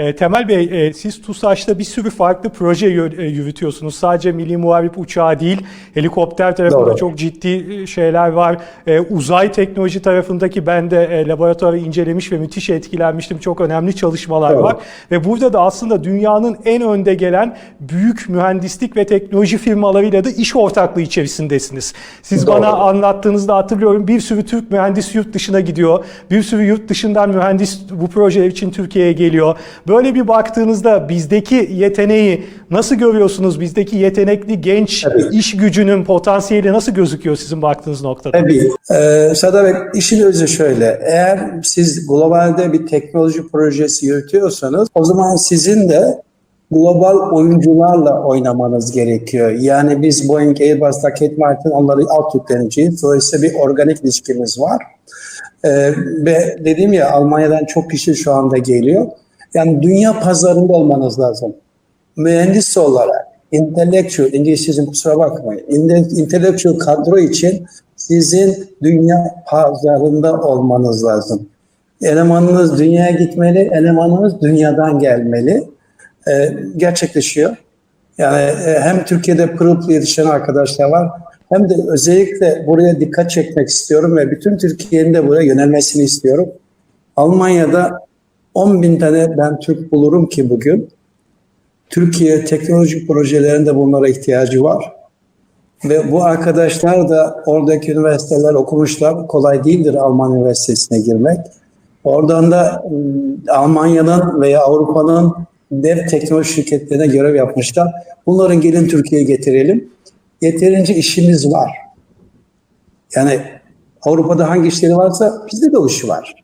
E, Temel Bey, e, siz TUSAŞ'ta bir sürü farklı proje e, yürütüyorsunuz. Sadece Milli Muharip Uçağı değil, helikopter tarafında Doğru. çok ciddi e, şeyler var. E, uzay teknoloji tarafındaki ben de e, laboratuvarı incelemiş ve müthiş etkilenmiştim. Çok önemli çalışmalar Doğru. var. Ve burada da aslında dünyanın en önde gelen büyük mühendislik ve teknoloji firmalarıyla da iş ortaklığı içerisindesiniz. Siz Doğru. bana anlattığınızda hatırlıyorum bir sürü Türk mühendis yurt dışına gidiyor. Bir sürü yurt dışından mühendis bu projeler için Türkiye'ye geliyor. Böyle bir baktığınızda bizdeki yeteneği nasıl görüyorsunuz? Bizdeki yetenekli genç Tabii. iş gücünün potansiyeli nasıl gözüküyor sizin baktığınız noktada? Tabii. Ee, Sadar Bey, işin özü şöyle. Eğer siz globalde bir teknoloji projesi yürütüyorsanız o zaman sizin de global oyuncularla oynamanız gerekiyor. Yani biz Boeing, Airbus, Lockheed Martin onları alt yükleniciyiz. Dolayısıyla bir organik ilişkimiz var. Ee, ve dediğim ya Almanya'dan çok kişi şu anda geliyor. Yani dünya pazarında olmanız lazım. Mühendis olarak, intellectual, İngilizcem kusura bakmayın, inte- intellectual kadro için sizin dünya pazarında olmanız lazım. Elemanınız dünyaya gitmeli, elemanınız dünyadan gelmeli. Ee, gerçekleşiyor. Yani e, hem Türkiye'de pırıl pırıl yetişen arkadaşlar var hem de özellikle buraya dikkat çekmek istiyorum ve bütün Türkiye'nin de buraya yönelmesini istiyorum. Almanya'da 10 bin tane ben Türk bulurum ki bugün. Türkiye teknolojik projelerinde bunlara ihtiyacı var. Ve bu arkadaşlar da oradaki üniversiteler okumuşlar. Kolay değildir Alman üniversitesine girmek. Oradan da ıı, Almanya'nın veya Avrupa'nın dev teknoloji şirketlerine görev yapmışlar. Bunların gelin Türkiye'ye getirelim. Yeterince işimiz var. Yani Avrupa'da hangi işleri varsa bizde de o iş var.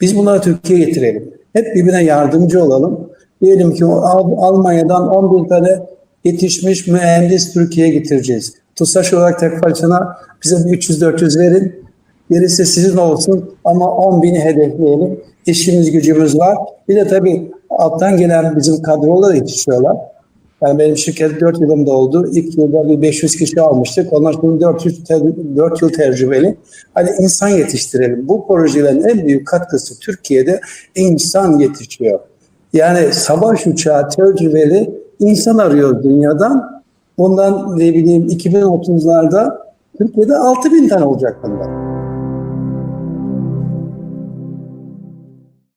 Biz bunları Türkiye'ye getirelim. Hep birbirine yardımcı olalım. Diyelim ki Almanya'dan 10 bin tane yetişmiş mühendis Türkiye'ye getireceğiz. TUSAŞ olarak tek başına bize bir 300-400 verin. Gerisi sizin olsun ama 10 bini hedefleyelim. İşimiz gücümüz var. Bir de tabii alttan gelen bizim kadrolar yetişiyorlar. Yani benim şirket 4 yılımda oldu. İlk yılda bir 500 kişi almıştık. Onlar şimdi 400 te- 4 yıl tecrübeli. Hani insan yetiştirelim. Bu projelerin en büyük katkısı Türkiye'de insan yetişiyor. Yani savaş uçağı tecrübeli insan arıyor dünyadan. Bundan ne bileyim 2030'larda Türkiye'de 6000 tane olacak bunlar.